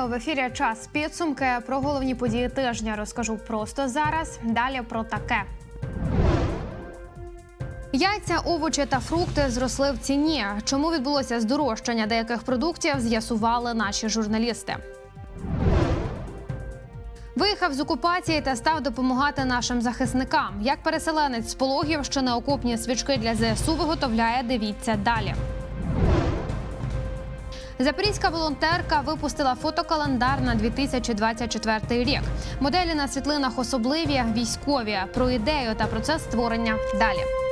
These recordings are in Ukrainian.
Вітаю в ефірі. Час підсумки про головні події тижня. Розкажу просто зараз. Далі про таке. Яйця, овочі та фрукти зросли в ціні. Чому відбулося здорожчання деяких продуктів? З'ясували наші журналісти. Виїхав з окупації та став допомагати нашим захисникам. Як переселенець з пологів, що на окопні свічки для ЗСУ виготовляє, дивіться далі. Запорізька волонтерка випустила фотокалендар на 2024 рік. Моделі на світлинах особливі, військові. Про ідею та процес створення далі.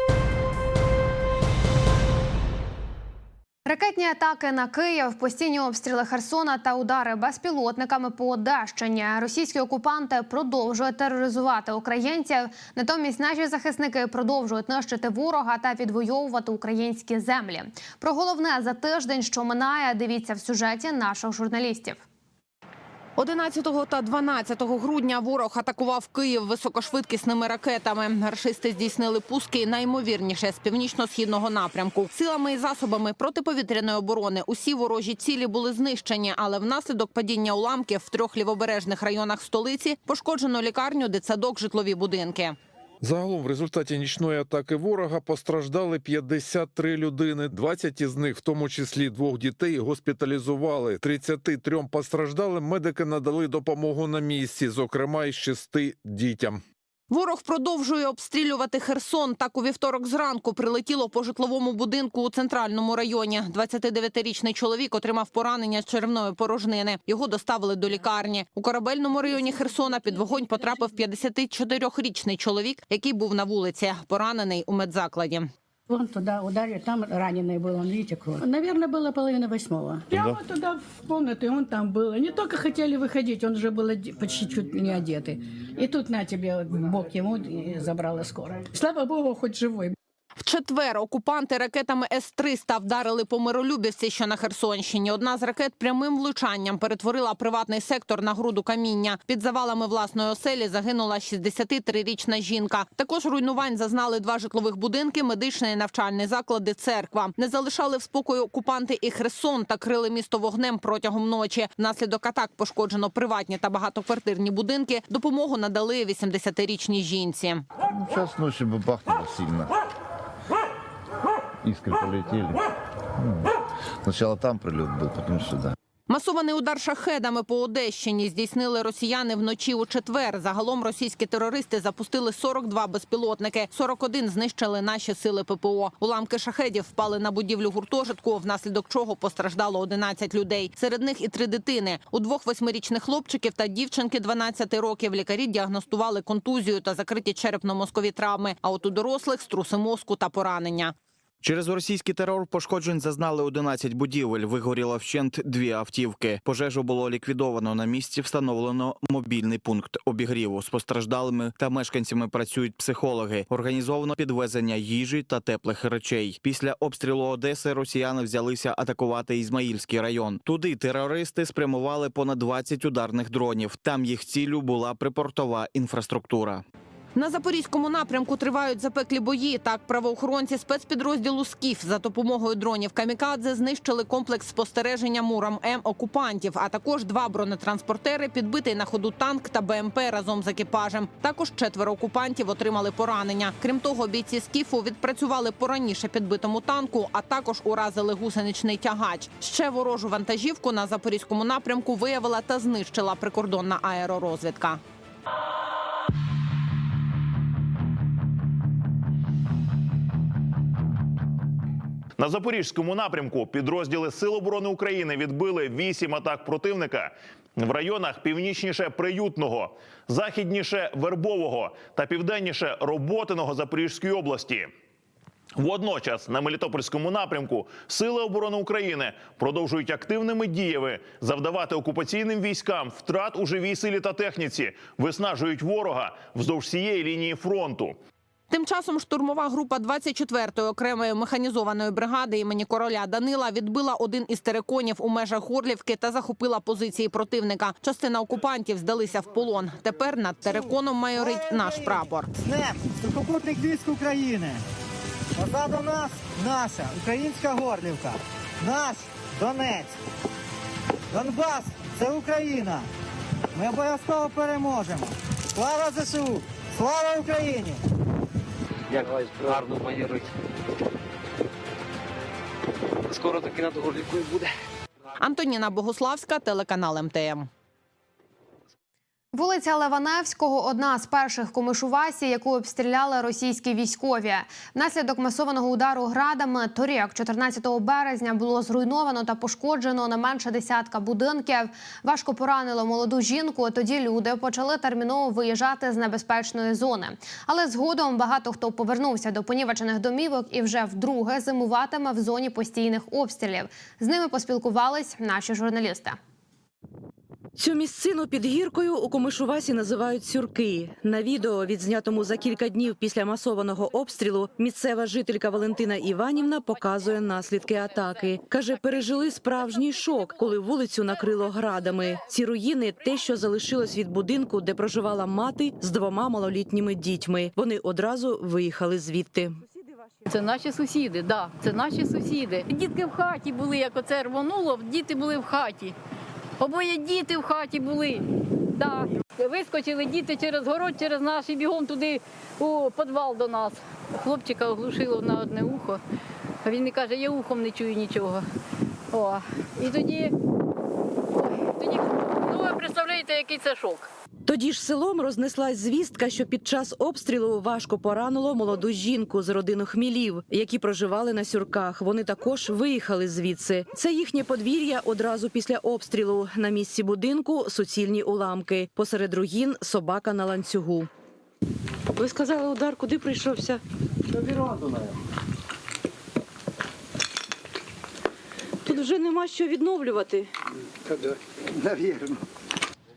Ракетні атаки на Київ, постійні обстріли Херсона та удари безпілотниками по Одещині. Російські окупанти продовжують тероризувати українців. Натомість наші захисники продовжують нищити ворога та відвоювати українські землі. Про головне за тиждень, що минає, дивіться в сюжеті наших журналістів. 11 та 12 грудня ворог атакував Київ високошвидкісними ракетами. Гаршисти здійснили пуски наймовірніше з північно-східного напрямку. Силами і засобами протиповітряної оборони усі ворожі цілі були знищені, але внаслідок падіння уламків в трьох лівобережних районах столиці пошкоджено лікарню, дитсадок, житлові будинки. Загалом в результаті нічної атаки ворога постраждали 53 людини. 20 із них, в тому числі двох дітей, госпіталізували. 33 постраждалим медики надали допомогу на місці, зокрема й шести дітям. Ворог продовжує обстрілювати Херсон. Так у вівторок зранку прилетіло по житловому будинку у центральному районі. 29-річний чоловік отримав поранення з черевної порожнини. Його доставили до лікарні. У корабельному районі Херсона під вогонь потрапив 54-річний чоловік, який був на вулиці, поранений у медзакладі. Он туда ударил, там раненый был, он, видите, кровь. Наверное, было половина восьмого. Прямо туда в комнату, и он там был. Они только хотели выходить, он уже был оде- почти чуть не одетый. И тут на тебе в бок ему и забрала скорая. Слава богу, хоть живой. В четвер окупанти ракетами С-300 вдарили по миролюбівці, що на Херсонщині. Одна з ракет прямим влучанням перетворила приватний сектор на груду каміння. Під завалами власної оселі загинула 63-річна жінка. Також руйнувань зазнали два житлових будинки, медичний і навчальний заклади, церква. Не залишали в спокою окупанти і Херсон та крили місто вогнем протягом ночі. Внаслідок атак пошкоджено приватні та багатоквартирні будинки. Допомогу надали 80-річній жінці. Ну, Сейчас ночью бы бахнуло сильно. Искры полетели. Сначала там прилет был, потом сюда. Масований удар шахедами по Одещині здійснили росіяни вночі у четвер. Загалом російські терористи запустили 42 безпілотники. 41 знищили наші сили ППО. Уламки шахедів впали на будівлю гуртожитку, внаслідок чого постраждало 11 людей. Серед них і три дитини. У двох восьмирічних хлопчиків та дівчинки 12 років лікарі діагностували контузію та закриті черепно-мозкові травми. А от у дорослих струси мозку та поранення. Через російський терор пошкоджень зазнали 11 будівель. Вигоріло вщент дві автівки. Пожежу було ліквідовано на місці. Встановлено мобільний пункт обігріву. З постраждалими та мешканцями працюють психологи. Організовано підвезення їжі та теплих речей. Після обстрілу Одеси росіяни взялися атакувати Ізмаїльський район. Туди терористи спрямували понад 20 ударних дронів. Там їх ціллю була припортова інфраструктура. На запорізькому напрямку тривають запеклі бої. Так, правоохоронці спецпідрозділу СКІФ за допомогою дронів Камікадзе знищили комплекс спостереження Муром М окупантів, а також два бронетранспортери, підбитий на ходу танк та БМП разом з екіпажем. Також четверо окупантів отримали поранення. Крім того, бійці СКІФу відпрацювали по раніше підбитому танку, а також уразили гусеничний тягач. Ще ворожу вантажівку на запорізькому напрямку виявила та знищила прикордонна аеророзвідка. На запорізькому напрямку підрозділи Сил оборони України відбили вісім атак противника в районах північніше Приютного, західніше Вербового та південніше Роботиного Запорізької області. Водночас на Мелітопольському напрямку Сили оборони України продовжують активними діями завдавати окупаційним військам втрат у живій силі та техніці, виснажують ворога вздовж всієї лінії фронту. Тим часом штурмова група 24-ї окремої механізованої бригади імені короля Данила відбила один із териконів у межах Горлівки та захопила позиції противника. Частина окупантів здалися в полон. Тепер над териконом майорить наш прапор. Сухопутних військ України. Позаду нас наша українська Горлівка, наш Донець. Донбас Це Україна. Ми обов'язково переможемо. Слава ЗСУ! Слава Україні! Як гарно поїдуть. Скоро таки над Горлікою буде. Антоніна Богославська, телеканал МТМ. Вулиця Леваневського одна з перших комишувасі, яку обстріляли російські військові. Внаслідок масованого удару градами торік, 14 березня, було зруйновано та пошкоджено не менше десятка будинків. Важко поранило молоду жінку. Тоді люди почали терміново виїжджати з небезпечної зони. Але згодом багато хто повернувся до понівечених домівок і вже вдруге зимуватиме в зоні постійних обстрілів. З ними поспілкувались наші журналісти. Цю місцину під гіркою у Комишувасі називають сюрки. На відео, відзнятому за кілька днів після масованого обстрілу, місцева жителька Валентина Іванівна показує наслідки атаки. Каже, пережили справжній шок, коли вулицю накрило градами. Ці руїни те, що залишилось від будинку, де проживала мати з двома малолітніми дітьми. Вони одразу виїхали звідти. Це наші сусіди, да, це наші сусіди. Дітки в хаті були, як оце рвонуло, діти були в хаті. Обоє діти в хаті були. Да. Вискочили діти через город, через наш і бігом туди у підвал до нас. Хлопчика оглушило на одне ухо. А він не каже, я ухом не чую нічого. О, і тоді, ой, тоді, ну ви представляєте, який це шок. Тоді ж селом рознеслась звістка, що під час обстрілу важко поранило молоду жінку з родини хмілів, які проживали на сюрках. Вони також виїхали звідси. Це їхнє подвір'я одразу після обстрілу. На місці будинку суцільні уламки. Посеред руїн собака на ланцюгу. Ви сказали, удар куди прийшовся? Тут вже нема що відновлювати. Навірно.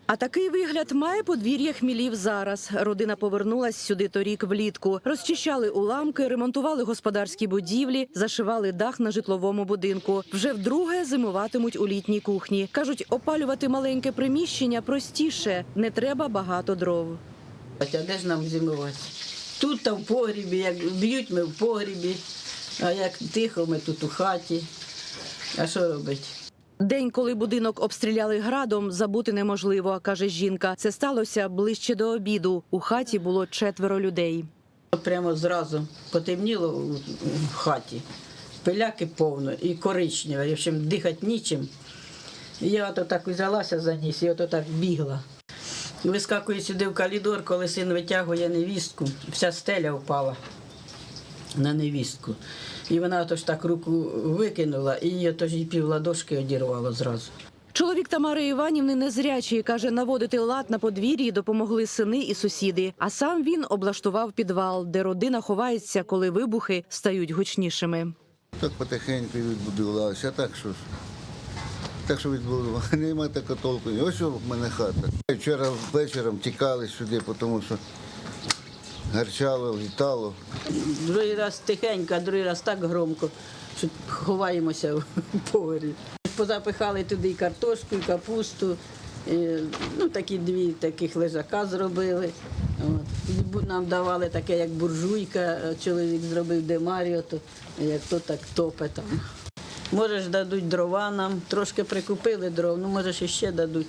А такий вигляд має подвір'я хмілів зараз. Родина повернулась сюди торік влітку. Розчищали уламки, ремонтували господарські будівлі, зашивали дах на житловому будинку. Вже вдруге зимуватимуть у літній кухні. кажуть, опалювати маленьке приміщення простіше, не треба багато дров. А де ж нам зимувати? Тут та в погрібі, як б'ють ми в погрібі, а як тихо, ми тут у хаті. А що робити? День, коли будинок обстріляли градом, забути неможливо, каже жінка. Це сталося ближче до обіду. У хаті було четверо людей. Прямо зразу потемніло в хаті. Пиляки повно і коричневе, в общем, дихати нічим. Я ото так взялася за ніс і ото так бігла. Вискакую сюди в коридор, коли син витягує невістку, вся стеля впала на невістку. І вона ото ж так руку викинула, і її ото ж і пів ладошки одірвало зразу. Чоловік Тамари Іванівни незрячий каже, наводити лад на подвір'ї допомогли сини і сусіди. А сам він облаштував підвал, де родина ховається, коли вибухи стають гучнішими. Так потихеньку відбудувалося, так що ж. Так що відбудувалося. Нема такого толку. Ось в мене хата. Вчора вечором тікали сюди, тому що гарчало, літало. Другий раз тихенько, а другий раз так громко, що ховаємося в погріб. Позапихали туди і картошку, і капусту. Ну, такі дві таких лежака зробили. От. Нам давали таке, як буржуйка, чоловік зробив демаріо, то як то так топе там. Може ж дадуть дрова нам, трошки прикупили дров, ну може ж іще дадуть,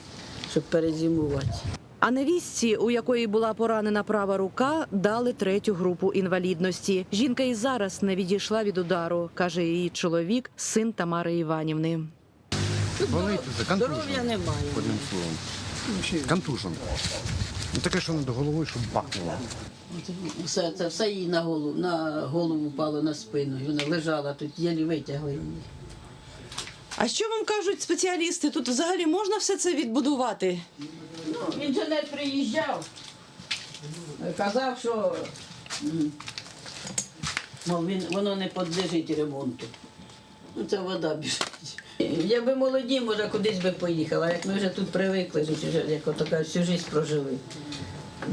щоб перезимувати. А невістці, у якої була поранена права рука, дали третю групу інвалідності. Жінка і зараз не відійшла від удару, каже її чоловік, син Тамари Іванівни. Здоров'я немає. Одним словом. Контужен. Ну таке, що над головою, щоб бахнуло. Все це все їй на голову, на голову впало на спину. Вона лежала тут, єлі витягли її. А що вам кажуть спеціалісти? Тут взагалі можна все це відбудувати? Ну, інженер приїжджав, казав, що мов, він, воно не підлежить ремонту. Ну, це вода біжить. Якби молоді, може, кудись би поїхала. Як ми вже тут привикли вже, як кажуть, всю життя прожили.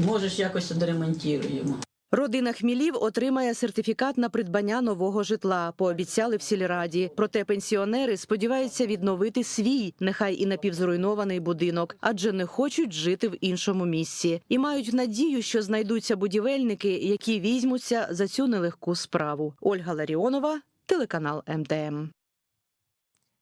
Може, ж якось відремонтуємо. Родина Хмілів отримає сертифікат на придбання нового житла. Пообіцяли в сільраді. Проте пенсіонери сподіваються відновити свій, нехай і напівзруйнований будинок, адже не хочуть жити в іншому місці і мають надію, що знайдуться будівельники, які візьмуться за цю нелегку справу. Ольга Ларіонова, телеканал МТМ.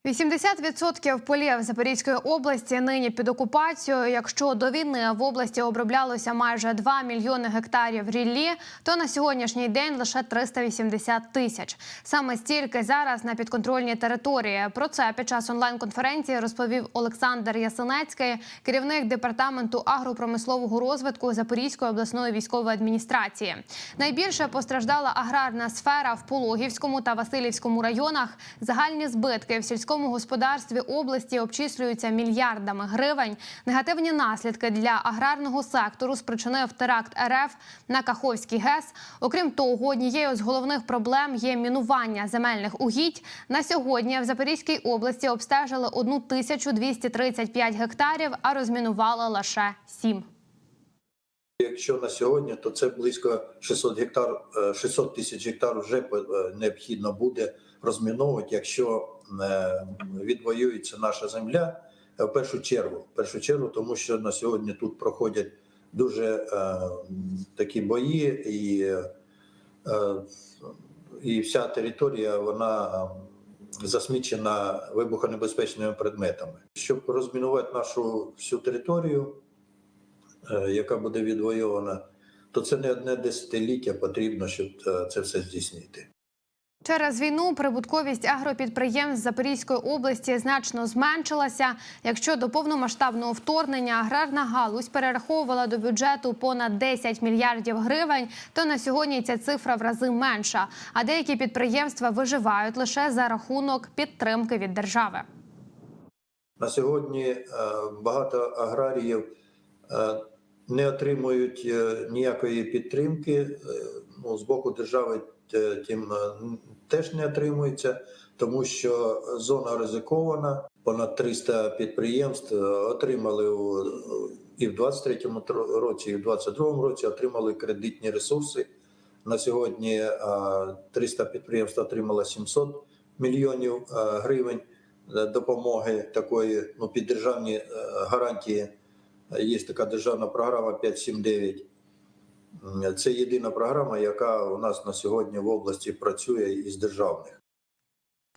80% полів Запорізької області нині під окупацією. Якщо до війни в області оброблялося майже 2 мільйони гектарів ріллі, то на сьогоднішній день лише 380 тисяч. Саме стільки зараз на підконтрольній території. Про це під час онлайн-конференції розповів Олександр Ясенецький, керівник департаменту агропромислового розвитку Запорізької обласної військової адміністрації. Найбільше постраждала аграрна сфера в Пологівському та Васильівському районах. Загальні збитки в сільському господарстві області обчислюються мільярдами гривень. Негативні наслідки для аграрного сектору спричинив теракт РФ на Каховський ГЕС. Окрім того, однією з головних проблем є мінування земельних угідь. На сьогодні в Запорізькій області обстежили 1235 гектарів, а розмінували лише 7. Якщо на сьогодні, то це близько 600 гектар, е, 600 тисяч гектар вже е, необхідно буде розміновувати, якщо е, відвоюється наша земля. е, В першу чергу, в першу чергу, тому що на сьогодні тут проходять дуже е, такі бої, і, е, і вся територія вона е, засмічена вибухонебезпечними предметами. Щоб розмінувати нашу всю територію, е, яка буде відвоювана, то це не одне десятиліття потрібно, щоб е, це все здійснити. Через війну прибутковість агропідприємств Запорізької області значно зменшилася. Якщо до повномасштабного вторгнення аграрна галузь перераховувала до бюджету понад 10 мільярдів гривень, то на сьогодні ця цифра в рази менша. А деякі підприємства виживають лише за рахунок підтримки від держави. На сьогодні е, багато аграріїв е, не отримують е, ніякої підтримки. Ну, з боку держави тим теж не отримується, тому що зона ризикована. Понад 300 підприємств е, отримали у, і в 23-му році, і в 22-му році отримали кредитні ресурси. На сьогодні е, 300 підприємств отримало 700 мільйонів е, гривень е, допомоги такої ну, під державні е, гарантії. Е, Є така державна програма 579. Це єдина програма, яка у нас на сьогодні в області працює із державних.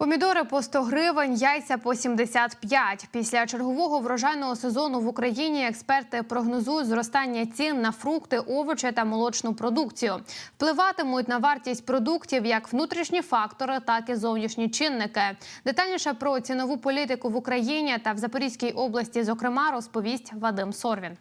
Помідори по 100 гривень, яйця по 75. Після чергового врожайного сезону в Україні експерти прогнозують зростання цін на фрукти, овочі та молочну продукцію. Впливатимуть на вартість продуктів як внутрішні фактори, так і зовнішні чинники. Детальніше про цінову політику в Україні та в Запорізькій області, зокрема, розповість Вадим Сорвін.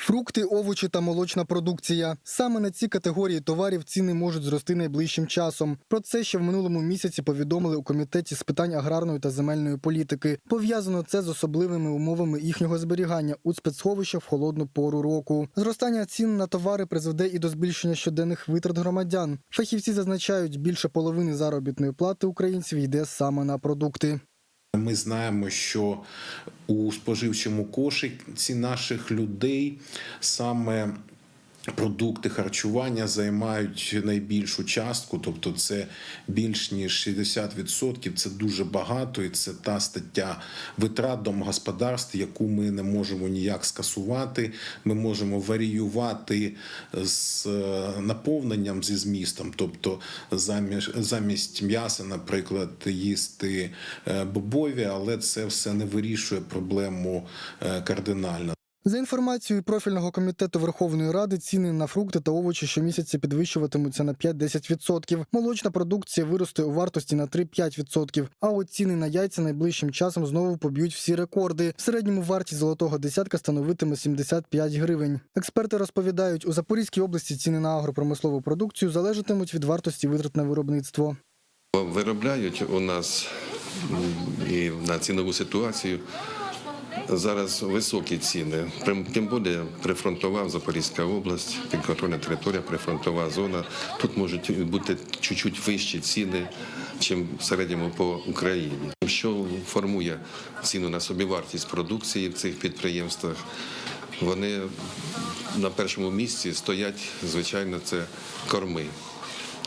Фрукти, овочі та молочна продукція. Саме на ці категорії товарів ціни можуть зрости найближчим часом. Про це ще в минулому місяці повідомили у комітеті з питань аграрної та земельної політики. Пов'язано це з особливими умовами їхнього зберігання у спецсховищах в холодну пору року. Зростання цін на товари призведе і до збільшення щоденних витрат громадян. Фахівці зазначають, більше половини заробітної плати українців йде саме на продукти. Ми знаємо, що у споживчому кошиці наших людей саме продукти харчування займають найбільшу частку, тобто це більш ніж 60%. Це дуже багато, і це та стаття витрат домогосподарств, яку ми не можемо ніяк скасувати. Ми можемо варіювати з е, наповненням зі змістом, тобто замість, замість м'яса, наприклад, їсти е, бобові, але це все не вирішує проблему е, кардинально. За інформацією профільного комітету Верховної Ради, ціни на фрукти та овочі щомісяця підвищуватимуться на 5-10%. Молочна продукція виросте у вартості на 3-5%. А от ціни на яйця найближчим часом знову поб'ють всі рекорди. В середньому вартість золотого десятка становитиме 75 гривень. Експерти розповідають, у Запорізькій області ціни на агропромислову продукцію залежатимуть від вартості витрат на виробництво. Виробляють у нас і на цінову ситуацію зараз високі ціни. Тим- більше прифронтова Запорізька область, підконтрольна територія, прифронтова зона. Тут можуть бути чуть-чуть вищі ціни, чим в середньому по Україні. Що формує ціну на собівартість продукції в цих підприємствах? Вони на першому місці стоять, звичайно, це корми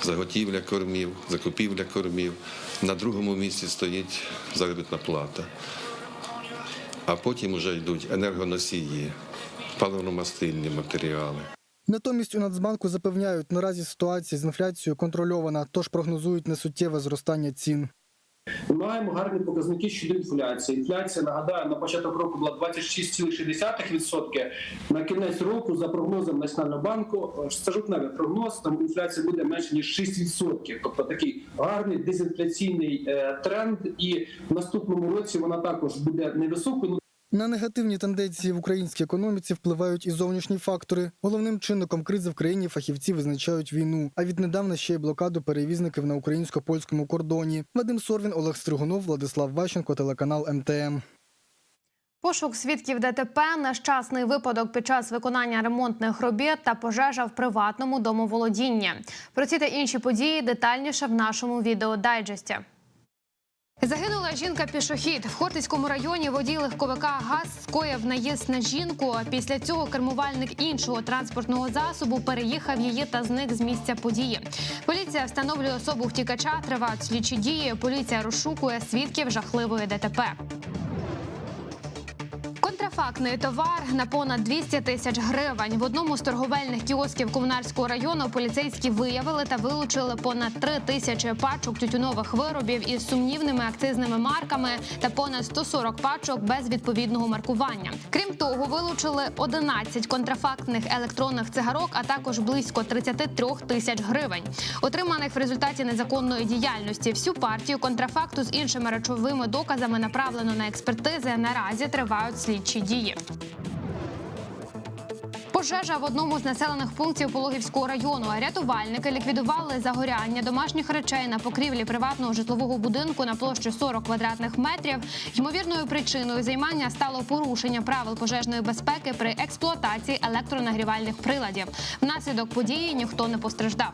заготівля кормів, закупівля кормів. На другому місці стоїть заробітна плата. А потім вже йдуть енергоносії, паливно-мастильні матеріали. Натомість у Нацбанку запевняють, наразі ситуація з інфляцією контрольована, тож прогнозують несуттєве зростання цін. Ми маємо гарні показники щодо інфляції. Інфляція, нагадаю, на початок року була 26,6%. На кінець року, за прогнозом Національного банку, це жовтневий прогноз, там інфляція буде менше ніж 6%. Тобто такий гарний дезінфляційний е, тренд. І в наступному році вона також буде невисокою. На негативні тенденції в українській економіці впливають і зовнішні фактори. Головним чинником кризи в країні фахівці визначають війну. А віднедавна ще й блокаду перевізників на українсько-польському кордоні. Вадим Сорвін, Олег Стригунов, Владислав Ващенко, телеканал МТМ. Пошук свідків ДТП, нещасний випадок під час виконання ремонтних робіт та пожежа в приватному домоволодінні. Про ці та інші події детальніше в нашому відеодайджесті. Загинула жінка-пішохід в Хортицькому районі. Водій легковика ГАЗ скоїв наїзд на жінку. Після цього кермувальник іншого транспортного засобу переїхав її та зник з місця події. Поліція встановлює особу втікача. Тривають слідчі дії. Поліція розшукує свідків жахливої ДТП. Контрафактний товар на понад 200 тисяч гривень. В одному з торговельних кіосків комунарського району поліцейські виявили та вилучили понад 3 тисячі пачок тютюнових виробів із сумнівними акцизними марками та понад 140 пачок без відповідного маркування. Крім того, вилучили 11 контрафактних електронних цигарок, а також близько 33 тисяч гривень, отриманих в результаті незаконної діяльності. Всю партію контрафакту з іншими речовими доказами направлено на експертизи. Наразі тривають слідчі дії. Пожежа в одному з населених пунктів Пологівського району. Рятувальники ліквідували загоряння домашніх речей на покрівлі приватного житлового будинку на площі 40 квадратних метрів. Ймовірною причиною займання стало порушення правил пожежної безпеки при експлуатації електронагрівальних приладів. Внаслідок події ніхто не постраждав.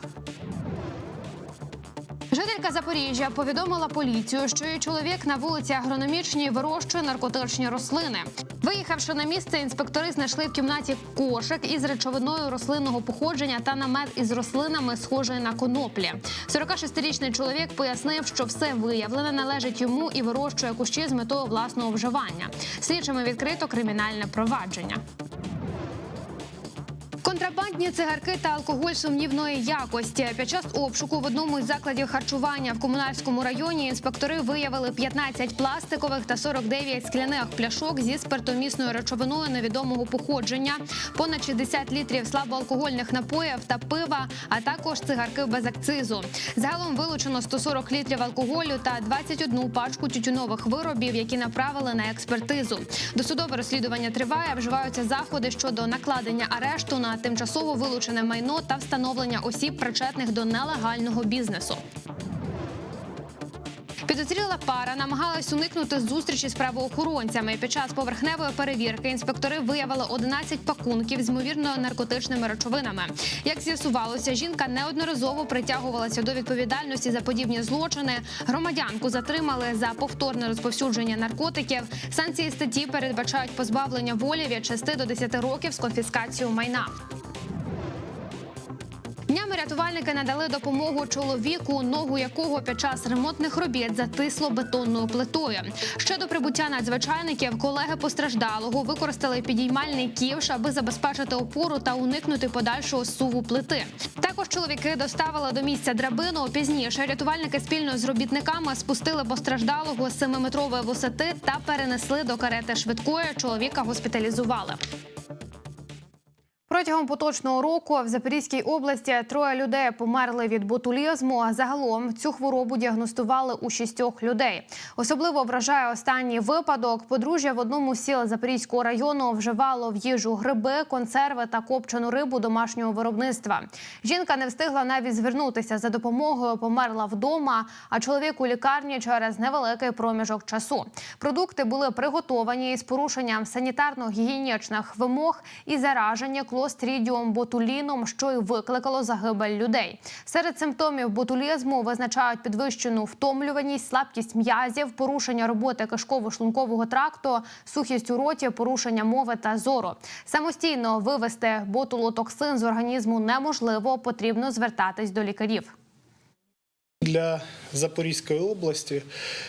Жителька Запоріжжя повідомила поліцію, що її чоловік на вулиці Агрономічній вирощує наркотичні рослини. Виїхавши на місце, інспектори знайшли в кімнаті кошик із речовиною рослинного походження та намет із рослинами, схожої на коноплі. 46-річний чоловік пояснив, що все виявлене належить йому і вирощує кущі з метою власного вживання. Слідчими відкрито кримінальне провадження. Контрабандні цигарки та алкоголь сумнівної якості. Під час обшуку в одному із закладів харчування в комунальському районі інспектори виявили 15 пластикових та 49 скляних пляшок зі спиртомісною речовиною невідомого походження, понад 60 літрів слабоалкогольних напоїв та пива, а також цигарки без акцизу. Загалом вилучено 140 літрів алкоголю та 21 пачку тютюнових виробів, які направили на експертизу. Досудове розслідування триває. Вживаються заходи щодо накладення арешту на тимчасово вилучене майно та встановлення осіб, причетних до нелегального бізнесу. Підозріла пара намагалась уникнути зустрічі з правоохоронцями. Під час поверхневої перевірки інспектори виявили 11 пакунків з ймовірно наркотичними речовинами. Як з'ясувалося, жінка неодноразово притягувалася до відповідальності за подібні злочини. Громадянку затримали за повторне розповсюдження наркотиків. Санкції статті передбачають позбавлення волі від 6 до 10 років з конфіскацією майна. Днями рятувальники надали допомогу чоловіку, ногу якого під час ремонтних робіт затисло бетонною плитою. Ще до прибуття надзвичайників колеги постраждалого використали підіймальний ківш, аби забезпечити опору та уникнути подальшого суву плити. Також чоловіки доставили до місця драбину. Пізніше рятувальники спільно з робітниками спустили постраждалого з 7-метрової висоти та перенесли до карети швидкої. Чоловіка госпіталізували. Протягом поточного року в Запорізькій області троє людей померли від ботулізму. Загалом цю хворобу діагностували у шістьох людей. Особливо вражає останній випадок. Подружжя в одному з сіл Запорізького району вживало в їжу гриби, консерви та копчену рибу домашнього виробництва. Жінка не встигла навіть звернутися за допомогою, померла вдома. А чоловік у лікарні через невеликий проміжок часу. Продукти були приготовані із порушенням санітарно-гігієнічних вимог і зараження заражені клострідіум ботуліном, що й викликало загибель людей. Серед симптомів ботулізму визначають підвищену втомлюваність, слабкість м'язів, порушення роботи кишково-шлункового тракту, сухість у роті, порушення мови та зору. Самостійно вивести ботулотоксин з організму неможливо, потрібно звертатись до лікарів. Для Запорізької області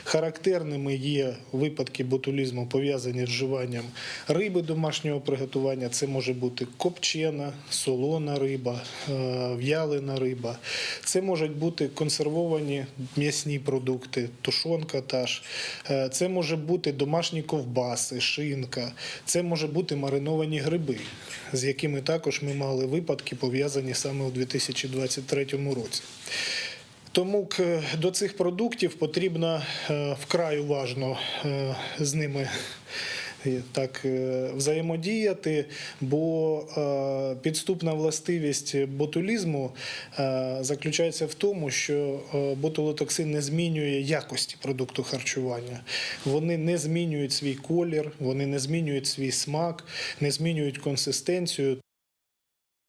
характерними є випадки ботулізму, пов'язані з вживанням риби домашнього приготування. Це може бути копчена, солона риба, е, в'ялена риба. Це можуть бути консервовані м'ясні продукти, тушонка та ж. Е, Це може бути домашні ковбаси, шинка. Це може бути мариновані гриби, з якими також ми мали випадки пов'язані саме у 2023 році. Тому до цих продуктів потрібно е, вкрай уважно е, з ними е, так взаємодіяти, бо підступна властивість ботулізму заключається в тому, що ботулотоксин не змінює якості продукту харчування. Вони не змінюють свій колір, вони не змінюють свій смак, не змінюють консистенцію.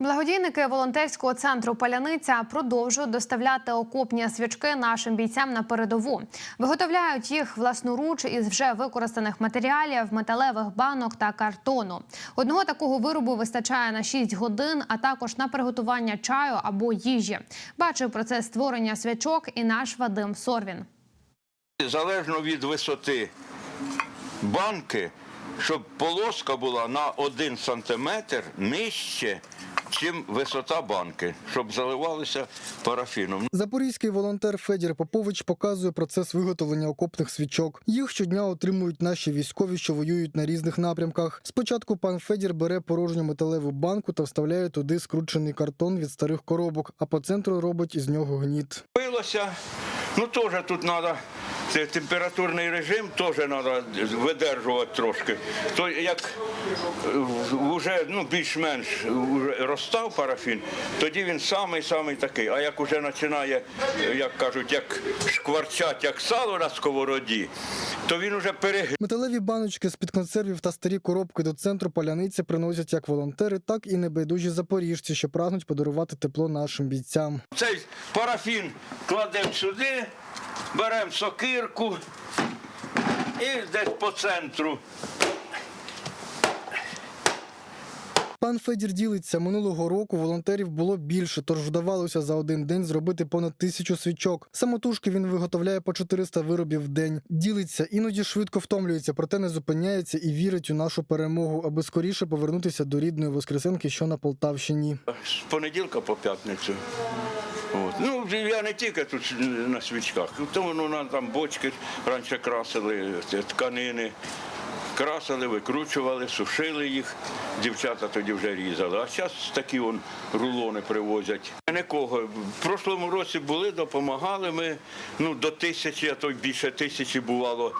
Благодійники волонтерського центру Паляниця продовжують доставляти окопні свічки нашим бійцям на передову. Виготовляють їх власноруч із вже використаних матеріалів, металевих банок та картону. Одного такого виробу вистачає на 6 годин, а також на приготування чаю або їжі. Бачив процес створення свічок і наш Вадим Сорвін. Залежно від висоти банки, щоб полоска була на 1 сантиметр нижче, чим висота банки, щоб заливалися парафіном. Запорізький волонтер Федір Попович показує процес виготовлення окопних свічок. Їх щодня отримують наші військові, що воюють на різних напрямках. Спочатку пан Федір бере порожню металеву банку та вставляє туди скручений картон від старих коробок, а по центру робить із нього гніт. Пилося, ну теж тут треба. Це температурний режим теж треба видержувати трошки. То як вже ну, більш-менш розстав парафін, тоді він самий-самий такий. А як вже починає, як кажуть, як шкварчать, як сало на сковороді, то він вже перегрів. Металеві баночки з-під консервів та старі коробки до центру паляниці приносять як волонтери, так і небайдужі запоріжці, що прагнуть подарувати тепло нашим бійцям. Цей парафін кладемо сюди, беремо сокирку і десь по центру. Пан Федір ділиться, минулого року волонтерів було більше, тож вдавалося за один день зробити понад тисячу свічок. Самотужки він виготовляє по 400 виробів в день. Ділиться, іноді швидко втомлюється, проте не зупиняється і вірить у нашу перемогу, аби скоріше повернутися до рідної Воскресенки, що на Полтавщині. З понеділка по п'ятницю. От. Ну, я не тільки тут на свічках, тому ну, нам там бочки раніше красили, тканини. Красили, викручували, сушили їх. Дівчата тоді вже різали. А зараз такі он рулони привозять. Нікого. В прошлому році були, допомагали ми. Ну, до тисячі, а то й більше тисячі бувало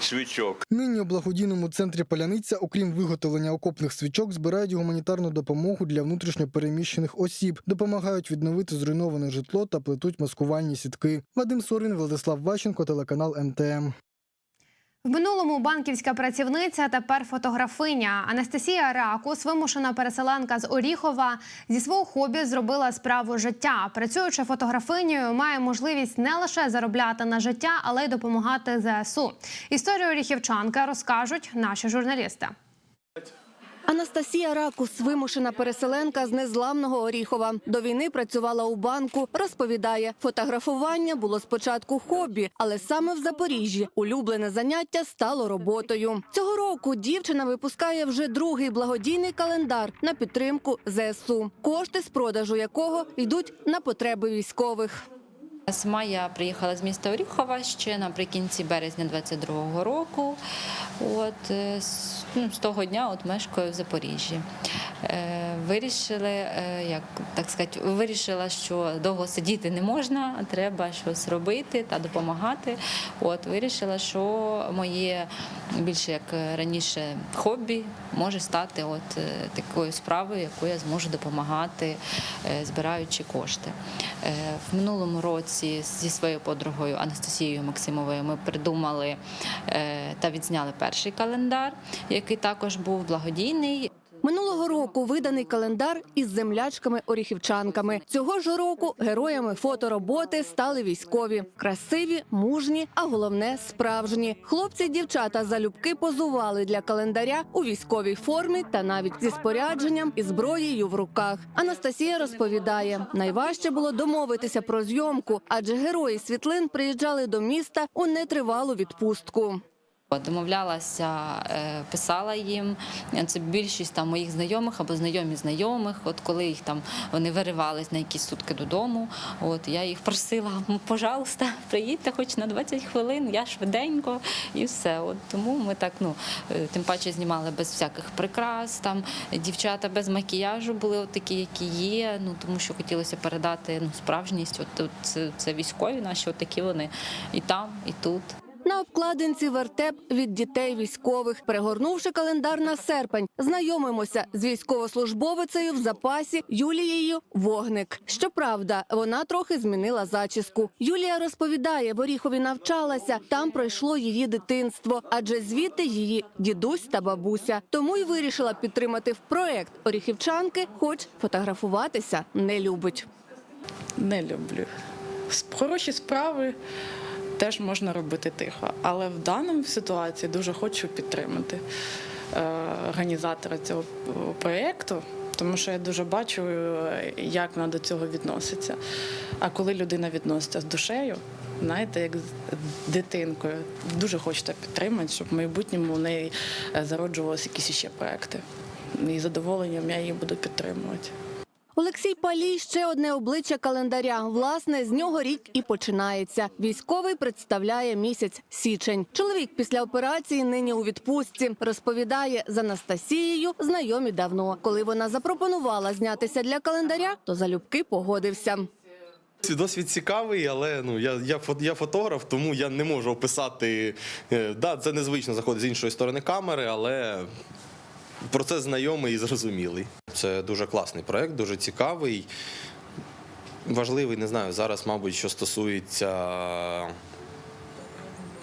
свічок. Нині у благодійному центрі Паляниця, окрім виготовлення окопних свічок, збирають гуманітарну допомогу для внутрішньо переміщених осіб, допомагають відновити зруйноване житло та плетуть маскувальні сітки. Вадим Сорін, Владислав Ващенко, телеканал МТМ. В минулому банківська працівниця, тепер фотографиня. Анастасія Ракус, вимушена переселенка з Оріхова, зі свого хобі зробила справу життя. Працюючи фотографинею, має можливість не лише заробляти на життя, але й допомагати ЗСУ. Історію оріхівчанки розкажуть наші журналісти. Анастасія Ракус, вимушена переселенка з незламного Оріхова. До війни працювала у банку. Розповідає, фотографування було спочатку хобі, але саме в Запоріжжі улюблене заняття стало роботою. Цього року дівчина випускає вже другий благодійний календар на підтримку ЗСУ, кошти з продажу якого йдуть на потреби військових. Сама я приїхала з міста Оріхова ще наприкінці березня 22-го року. От е, ну, з того дня от мешкаю в Запоріжжі. Е, вирішили, е, як так сказати, вирішила, що довго сидіти не можна, треба щось робити та допомагати. От вирішила, що моє більше як раніше хобі може стати от е, такою справою, яку я зможу допомагати, збираючи кошти. В минулому році зі своєю подругою Анастасією Максимовою ми придумали е, та відзняли перший календар, який також був благодійний. Минулого року виданий календар із землячками-оріхівчанками. Цього ж року героями фотороботи стали військові, красиві, мужні, а головне справжні. Хлопці дівчата залюбки позували для календаря у військовій формі та навіть зі спорядженням і зброєю в руках. Анастасія розповідає, найважче було домовитися про зйомку, адже герої світлин приїжджали до міста у нетривалу відпустку. Домовлялася, е, писала їм. Це більшість там моїх знайомих або знайомі знайомих. От коли їх там вони виривались на якісь сутки додому. От я їх просила, пожалуйста, приїдьте хоч на 20 хвилин, я швиденько і все. От тому ми так, ну е, тим паче знімали без всяких прикрас. Там дівчата без макіяжу були от такі, які є. Ну тому що хотілося передати ну справжність. От, от це, це військові наші, от такі вони і там, і тут. На обкладинці вертеп від дітей військових. Перегорнувши календар на серпень, знайомимося з військовослужбовицею в запасі Юлією Вогник. Щоправда, вона трохи змінила зачіску. Юлія розповідає, в Оріхові навчалася, там пройшло її дитинство, адже звідти її дідусь та бабуся. Тому й вирішила підтримати в проект оріхівчанки, хоч фотографуватися не любить. Не люблю. Хороші справи теж можна робити тихо. Але в даному ситуації дуже хочу підтримати е, організатора цього проєкту, тому що я дуже бачу, е, як вона до цього відноситься. А коли людина відноситься з душею, знаєте, як з дитинкою, дуже хочеться підтримати, щоб в майбутньому у неї е, зароджувалися якісь ще проекти. І задоволенням я її буду підтримувати. Олексій Палій ще одне обличчя календаря. Власне, з нього рік і починається. Військовий представляє місяць січень. Чоловік після операції нині у відпустці розповідає з Анастасією. Знайомі давно. Коли вона запропонувала знятися для календаря, то залюбки погодився. Досвід цікавий, але ну я, я, я фотограф, тому я не можу описати. е, Да, це незвично заходить з іншої сторони камери, але процес знайомий і зрозумілий. Це дуже класний проект, дуже цікавий. Важливий, не знаю, зараз, мабуть, що стосується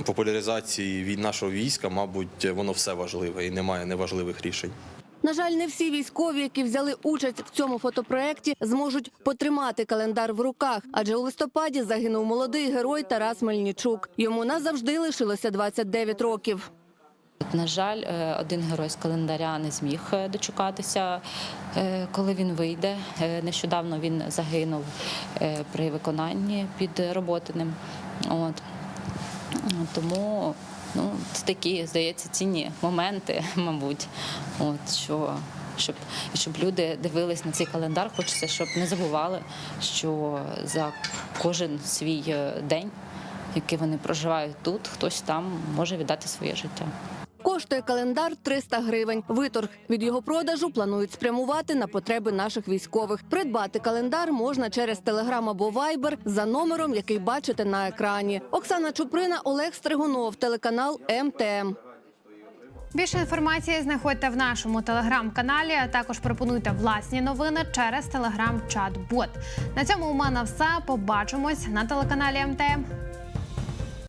популяризації від нашого війська, мабуть, воно все важливе і немає неважливих рішень. На жаль, не всі військові, які взяли участь в цьому фотопроекті, зможуть потримати календар в руках, адже у листопаді загинув молодий герой Тарас Мельничук. Йому назавжди лишилося 29 років. На жаль, е, один герой з календаря не зміг е, дочекатися, е, коли він вийде. Нещодавно він загинув при виконанні під Роботиним. От. Тому ну, це такі, здається, цінні моменти, мабуть. От, що, щоб, щоб люди дивились на цей календар, хочеться, щоб не забували, що за кожен свій день, який вони проживають тут, хтось там може віддати своє життя. Коштує календар 300 гривень. Виторг від його продажу планують спрямувати на потреби наших військових. Придбати календар можна через Телеграм або Вайбер за номером, який бачите на екрані. Оксана Чуприна, Олег Стригунов, телеканал МТМ. Більше інформації знаходьте в нашому телеграм-каналі. а Також пропонуйте власні новини через телеграм-чат-бот. На цьому у мене все. Побачимось на телеканалі МТМ.